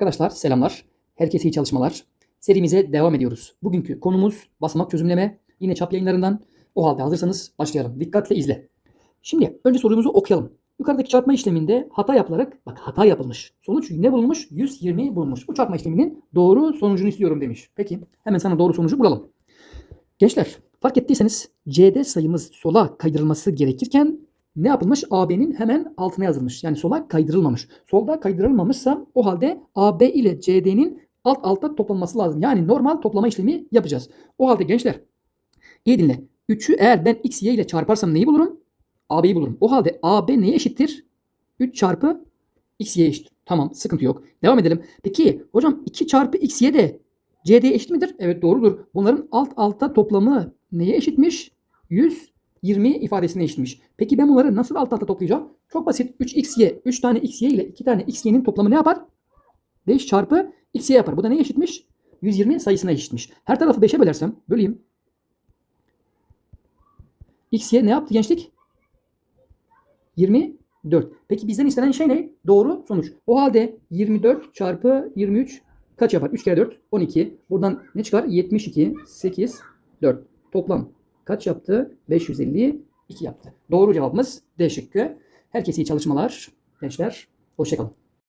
Arkadaşlar selamlar. Herkese iyi çalışmalar. Serimize devam ediyoruz. Bugünkü konumuz basamak çözümleme. Yine çap yayınlarından. O halde hazırsanız başlayalım. Dikkatle izle. Şimdi önce sorumuzu okuyalım. Yukarıdaki çarpma işleminde hata yapılarak, bak hata yapılmış. Sonuç ne bulunmuş? 120 bulunmuş. Bu çarpma işleminin doğru sonucunu istiyorum demiş. Peki hemen sana doğru sonucu bulalım. Gençler fark ettiyseniz CD sayımız sola kaydırılması gerekirken ne yapılmış? AB'nin hemen altına yazılmış. Yani sola kaydırılmamış. Solda kaydırılmamışsa o halde AB ile CD'nin alt alta toplanması lazım. Yani normal toplama işlemi yapacağız. O halde gençler iyi dinle. 3'ü eğer ben x, y ile çarparsam neyi bulurum? AB'yi bulurum. O halde AB neye eşittir? 3 çarpı x, y eşittir. Tamam sıkıntı yok. Devam edelim. Peki hocam 2 çarpı x, y de CD eşit midir? Evet doğrudur. Bunların alt alta toplamı neye eşitmiş? 120 ifadesine eşitmiş. Peki ben bunları nasıl alt alta toplayacağım? Çok basit. 3xy, 3 tane xy ile 2 tane xy'nin toplamı ne yapar? 5 çarpı xy yapar. Bu da neye eşitmiş? 120 sayısına eşitmiş. Her tarafı 5'e bölersem böleyim. xy ne yaptı gençlik? 24. Peki bizden istenen şey ne? Doğru sonuç. O halde 24 çarpı 23 kaç yapar? 3 kere 4 12. Buradan ne çıkar? 72 8 4. Toplam kaç yaptı? 552 yaptı. Doğru cevabımız D şıkkı. Herkese iyi çalışmalar. Gençler hoşçakalın.